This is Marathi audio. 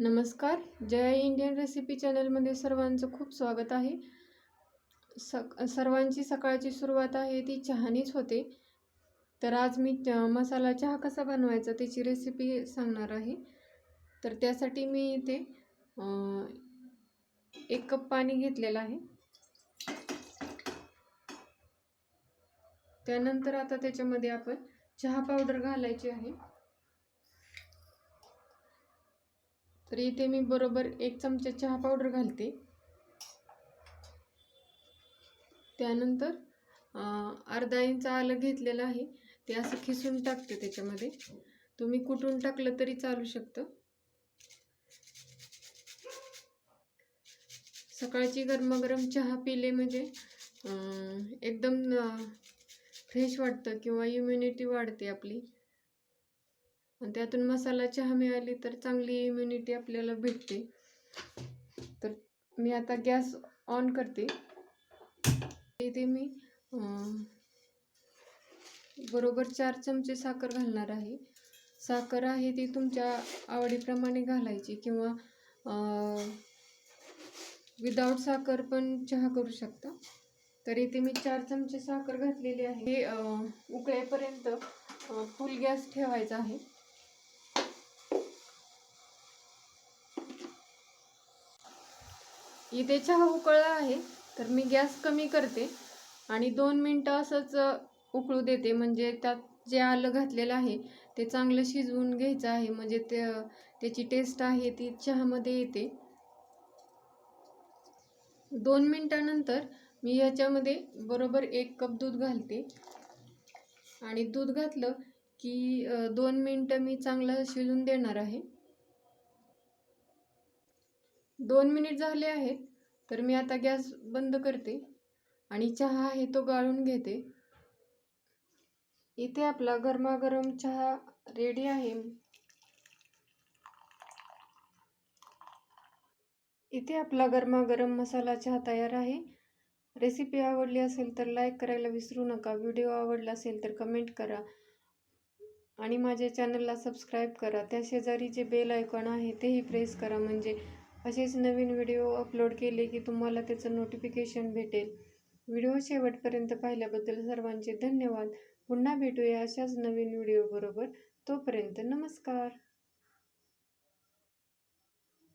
नमस्कार. जय इंडियन रेसिपी चॅनलमध्ये सर्वांचं खूप स्वागत आहे. सक सर्वांची सकाळची सुरुवात आहे ती चहानीच होते. तर आज मी च- मसाला चहा कसा बनवायचा त्याची रेसिपी सांगणार आहे. तर त्यासाठी मी इथे एक कप पाणी घेतलेलं आहे. त्यानंतर आता त्याच्यामध्ये आपण चहा पावडर घालायची आहे. तर इथे मी बरोबर एक चमचा चहा पावडर घालते. त्यानंतर अर्धा इंच आलं घेतलेलं आहे. ते असं खिसून टाकते त्याच्यामध्ये. तुम्ही कुठून टाकलं तरी चालू शकतं. सकाळची गरमागरम चहा पिले म्हणजे एकदम फ्रेश वाटतं किंवा इम्युनिटी वाढते आपली. आणि त्यातून मसाला चहा मिळाली तर चांगली इम्युनिटी आपल्याला भेटते. तर मी आता गॅस ऑन करते. इथे मी बरोबर चार चमचे साखर घालणार आहे. साखर आहे ती तुमच्या आवडीप्रमाणे घालायची किंवा विदाऊट साखर पण चहा करू शकता. तर इथे मी चार चमचे साखर घातलेली आहे. हे उकळेपर्यंत फुल गॅस ठेवायचा आहे. इथे चहा उकळला आहे तर मी गॅस कमी करते आणि दोन मिनटं असंच उकळू देते. म्हणजे त्यात जे आलं घातलेलं आहे ते चांगलं शिजवून घ्यायचं आहे. म्हणजे ते त्याची टेस्ट आहे ती चहामध्ये येते. दोन मिनटानंतर मी ह्याच्यामध्ये बरोबर एक कप दूध घालते. आणि दूध घातलं की दोन मिनटं मी चांगलं शिजून देणार आहे. दोन मिनिट झाले आहेत तर मी आता गॅस बंद करते आणि चहा आहे तो गाळून घेते. इथे आपला गरमागरम चहा रेडी आहे. इथे आपला गरमागरम मसाला चहा तयार आहे. रेसिपी आवडली असेल तर लाईक करायला विसरू नका. व्हिडिओ आवडला असेल तर कमेंट करा. आणि माझ्या चॅनलला सबस्क्राईब करा. त्या शेजारी जे बेल आयकॉन आहे तेही प्रेस करा. म्हणजे असेच नवीन व्हिडिओ अपलोड केले की तुम्हाला त्याचं नोटिफिकेशन भेटेल. व्हिडिओ शेवटपर्यंत पाहिल्याबद्दल सर्वांचे धन्यवाद. पुन्हा भेटूया अशाच नवीन व्हिडिओबरोबर. तोपर्यंत नमस्कार.